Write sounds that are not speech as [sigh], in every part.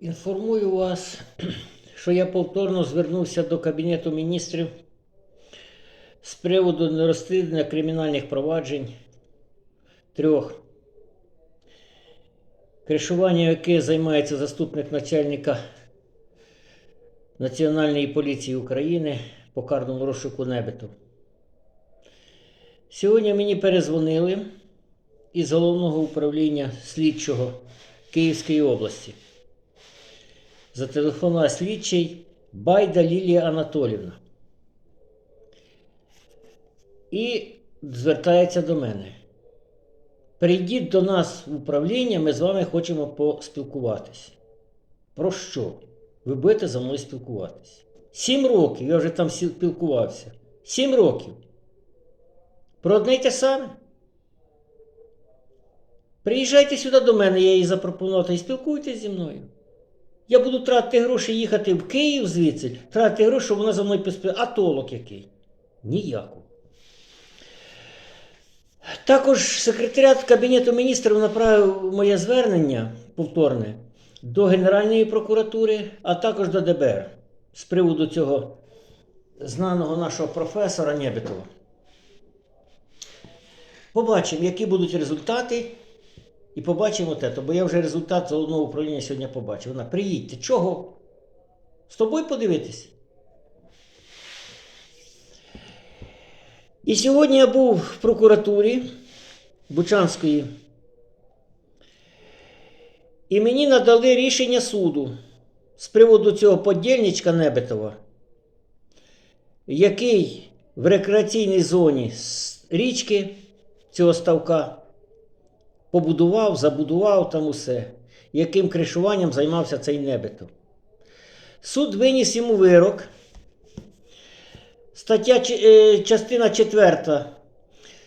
Інформую вас, [clears throat] що я повторно звернувся до Кабінету міністрів з приводу нерозслідування кримінальних проваджень трьох, кришування яких займається заступник начальника Національної поліції України по карному розшуку Небету. Сьогодні мені перезвонили із головного управління слідчого Київської області. Зателефонував слідчий Байда Лілія Анатолівна. І звертається до мене. Прийдіть до нас в управління, ми з вами хочемо поспілкуватися. Про що? Ви будете за мною спілкуватися. Сім років я вже там спілкувався. Сім років. Про одне й те саме. Приїжджайте сюди до мене, я їй запропонував, й спілкуйтесь зі мною. Я буду тратити гроші їхати в Київ звідси, тратити гроші, щоб вона за мною поспілкувалася. А толок який? Ніякого. Також секретаріат Кабінету міністрів направив моє звернення повторне до Генеральної прокуратури, а також до ДБР з приводу цього знаного нашого професора Нєбетова. Побачимо, які будуть результати. І побачимо те, бо я вже результат головного управління сьогодні побачив. Вона, приїдьте, чого? З тобою подивитись. І сьогодні я був в прокуратурі Бучанської. І мені надали рішення суду з приводу цього подільничка Небетова, який в рекреаційній зоні річки цього ставка побудував, забудував там усе, яким кришуванням займався цей Небетов. Суд виніс йому вирок. Стаття, е, частина 4,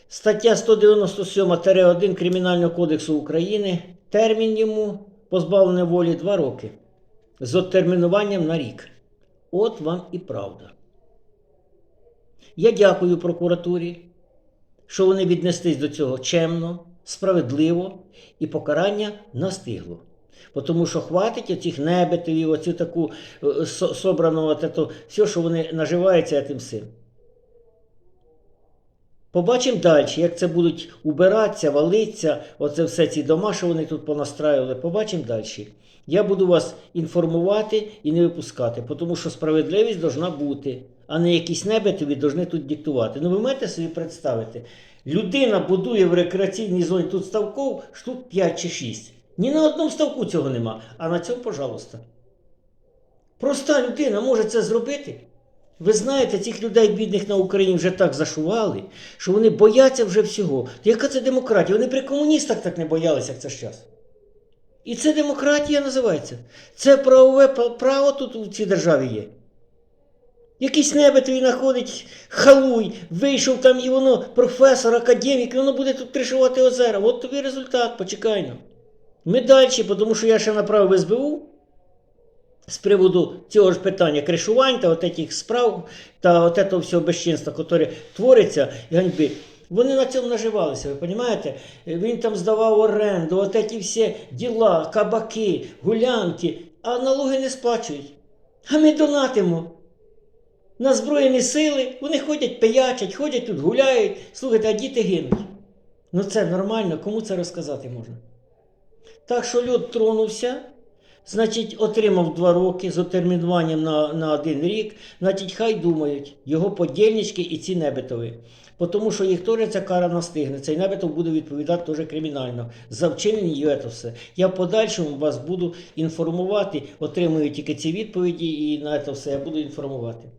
стаття 197-1 Кримінального кодексу України. Термін йому позбавлення волі 2 роки з оттермінуванням на рік. От вам і правда. Я дякую прокуратурі, що вони віднеслись до цього чемно, справедливо і покарання настигло. Тому що хватить оцих небетів, оцю таку е, со- собрану, от ето, все, що вони наживаються тим всім. Побачимо далі, як це будуть убиратися, валитися, оце все ці дома, що вони тут понастраювали. Побачимо далі. Я буду вас інформувати і не випускати, тому що справедливість должна бути, а не якісь небетові повинні тут диктувати. Ну ви маєте собі представити, людина будує в рекреаційній зоні тут ставков штук 5 чи 6. Ні на одному ставку цього нема, а на цьому, пожалуйста. Проста людина може це зробити. Ви знаєте, цих людей бідних на Україні вже так зашували, що вони бояться вже всього. Яка це демократія? Вони при комуністах так не боялися, як це зараз. І це демократія називається. Це правове право тут у цій державі є. Якийсь небетовий знаходить халуй, вийшов там і воно професор, академік, і воно буде тут кришувати озера. От тобі результат, почекай ну. Ми далі, тому що я ще направив в СБУ з приводу цього ж питання кришувань та от справ та от цього всього безчинства, яке твориться, ганьби. Вони на цьому наживалися, ви розумієте? Він там здавав оренду, от ці всі діла, кабаки, гулянки, а налоги не сплачують. А ми донатимо. На Збройні сили, вони ходять, пиячать, ходять тут, гуляють. Слухайте, а діти гинуть. Ну це нормально, кому це розказати можна? Так що люд тронувся, значить, отримав два роки з отермінуванням на, на один рік, значить, хай думають, його подільнички і ці небетові. Тому що їх теж ця кара настигне. Цей небетов буде відповідати теж кримінально. За вчинені це все. Я в подальшому вас буду інформувати, отримую тільки ці відповіді, і на це все я буду інформувати.